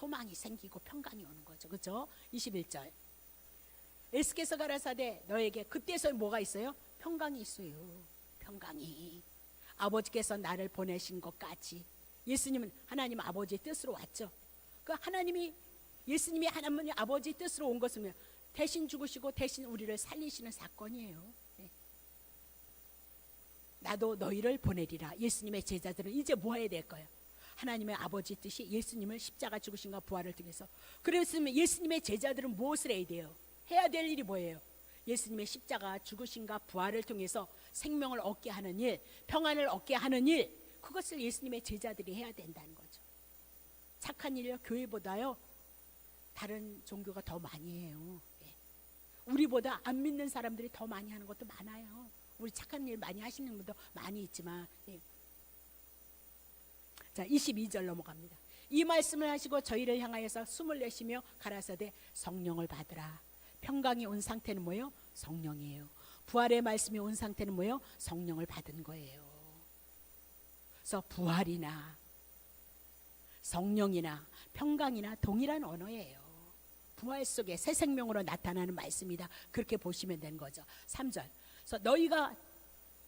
소망이 생기고 평강이 오는 거죠. 그렇죠? 21절. 에스께서 가라사대 너에게 그때서 뭐가 있어요? 평강이 있어요. 평강이. 아버지께서 나를 보내신 것 같이 예수님은 하나님 아버지의 뜻으로 왔죠. 그 하나님이 예수님이 하나님 아버지 뜻으로 온 것은 대신 죽으시고 대신 우리를 살리시는 사건이에요. 네. 나도 너희를 보내리라. 예수님의 제자들은 이제 뭐 해야 될 거예요? 하나님의 아버지 뜻이 예수님을 십자가 죽으신가 부활을 통해서 그랬으면 예수님의 제자들은 무엇을 해야 돼요? 해야 될 일이 뭐예요? 예수님의 십자가 죽으신가 부활을 통해서 생명을 얻게 하는 일, 평안을 얻게 하는 일, 그것을 예수님의 제자들이 해야 된다는 거죠. 착한 일이요 교회보다요 다른 종교가 더 많이 해요. 예. 우리보다 안 믿는 사람들이 더 많이 하는 것도 많아요. 우리 착한 일 많이 하시는 분도 많이 있지만 예. 자 22절 넘어갑니다. 이 말씀을 하시고 저희를 향하여서 숨을 내쉬며 가라사대 성령을 받으라. 평강이 온 상태는 뭐예요? 성령이에요. 부활의 말씀이 온 상태는 뭐예요? 성령을 받은 거예요. 그래서 부활이나 성령이나 평강이나 동일한 언어예요. 부활 속에 새 생명으로 나타나는 말씀이다. 그렇게 보시면 되는 거죠. 3절. 그래서 너희가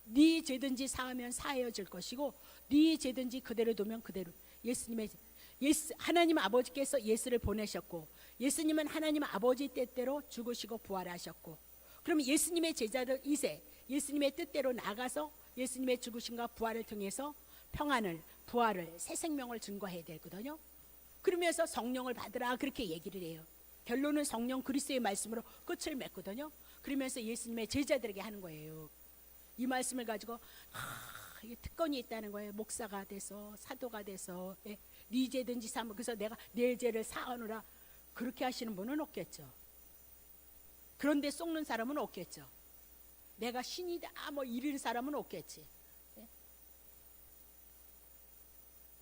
네 죄든지 사하면 사하여질 것이고 네 죄든지 그대로 두면 그대로 예수님의 예수, 하나님 아버지께서 예수를 보내셨고 예수님은 하나님 아버지 뜻대로 죽으시고 부활하셨고 그러면 예수님의 제자들 이세 예수님의 뜻대로 나가서 예수님의 죽으심과 부활을 통해서 평안을 부활을 새 생명을 증거해야 되거든요. 그러면서 성령을 받으라 그렇게 얘기를 해요. 결론은 성령 그리스도의 말씀으로 끝을 맺거든요. 그러면서 예수님의 제자들에게 하는 거예요. 이 말씀을 가지고 아, 이게 특권이 있다는 거예요. 목사가 돼서 사도가 돼서 예, 네 죄든지 삼 그래서 내가 내 죄를 사하노라 그렇게 하시는 분은 없겠죠. 그런데 속는 사람은 없겠죠. 내가 신이다 뭐 이런 사람은 없겠지. 예?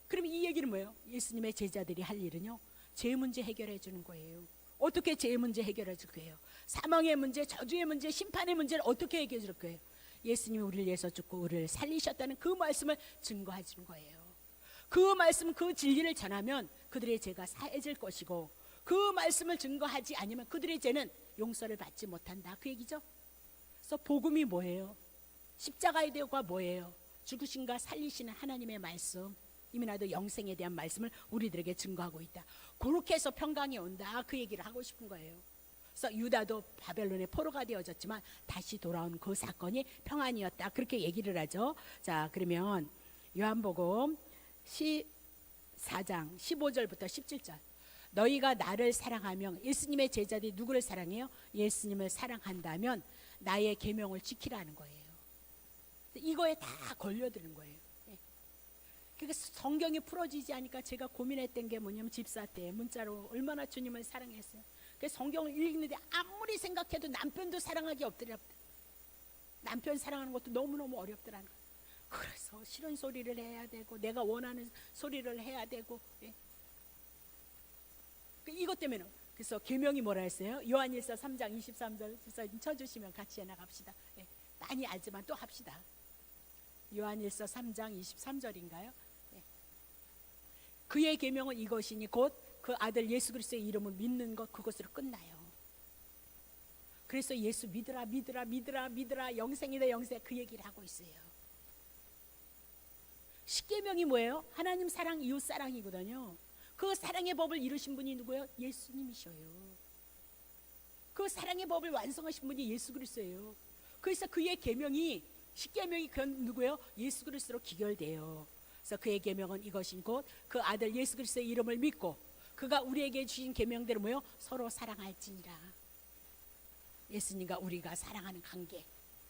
그럼 이 얘기는 뭐예요? 예수님의 제자들이 할 일은요. 죄 문제 해결해 주는 거예요. 어떻게 죄 문제 해결해 줄 거예요? 사망의 문제, 저주의 문제, 심판의 문제를 어떻게 해결해 줄 거예요? 예수님이 우리를 위해서 죽고 우리를 살리셨다는 그 말씀을 증거해 주는 거예요. 그 말씀, 그 진리를 전하면 그들의 죄가 사해질 것이고 그 말씀을 증거하지 않으면 그들의 죄는 용서를 받지 못한다. 그 얘기죠. 그래서 복음이 뭐예요? 십자가의 대우가 뭐예요? 죽으신가 살리시는 하나님의 말씀. 이미 나도 영생에 대한 말씀을 우리들에게 증거하고 있다. 그렇게 해서 평강이 온다. 그 얘기를 하고 싶은 거예요. 그래서 유다도 바벨론의 포로가 되어졌지만 다시 돌아온 그 사건이 평안이었다. 그렇게 얘기를 하죠. 자, 그러면 요한복음 14장 15절부터 17절. 너희가 나를 사랑하면 예수님의 제자들이 누구를 사랑해요? 예수님을 사랑한다면 나의 계명을 지키라는 거예요. 이거에 다 걸려드는 거예요. 예. 그러니까 성경이 풀어지지 않으니까 제가 고민했던 게 뭐냐면 집사 때 문자로 얼마나 주님을 사랑했어요. 그 성경을 읽는데 아무리 생각해도 남편도 사랑하기 없더라. 남편 사랑하는 것도 너무너무 어렵더라는 거예요. 그래서 싫은 소리를 해야 되고 내가 원하는 소리를 해야 되고 예. 그 이것 때문에 그래서 계명이 뭐라 했어요? 요한일서 3장 23절 집사님 쳐주시면 같이 해나갑시다. 예. 많이 알지만 또 합시다. 요한일서 3장 23절인가요? 예. 그의 계명은 이것이니 곧 그 아들 예수 그리스도의 이름을 믿는 것 그것으로 끝나요. 그래서 예수 믿으라 믿으라 믿으라 믿으라 영생이다 영생 그 얘기를 하고 있어요. 십계명이 뭐예요? 하나님 사랑 이웃 사랑이거든요. 그 사랑의 법을 이루신 분이 누구예요? 예수님이셔요. 그 사랑의 법을 완성하신 분이 예수 그리스도예요. 그래서 그의 계명이 십계명이 그 누구예요? 예수 그리스도로 기결돼요. 그래서 그의 계명은 이것인 곧 그 아들 예수 그리스도의 이름을 믿고 그가 우리에게 주신 계명대로 뭐요? 서로 사랑할지니라. 예수님과 우리가 사랑하는 관계.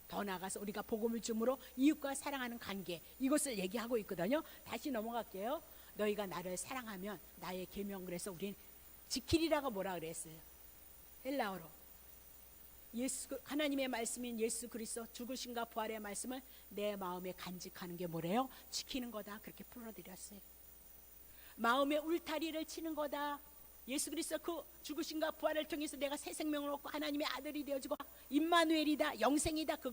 더 나아가서 우리가 복음을 줌으로 이웃과 사랑하는 관계 이것을 얘기하고 있거든요. 다시 넘어갈게요. 너희가 나를 사랑하면 나의 계명 그래서 우린 지키리라가 뭐라 그랬어요? 헬라어로 예수 그- 하나님의 말씀인 예수 그리스도 죽으신가 부활의 말씀을 내 마음에 간직하는 게 뭐래요? 지키는 거다 그렇게 풀어드렸어요. 마음의 울타리를 치는 거다. 예수 그리스도 그 죽으신가 부활을 통해서 내가 새 생명을 얻고 하나님의 아들이 되어지고 임마누엘이다 영생이다 그거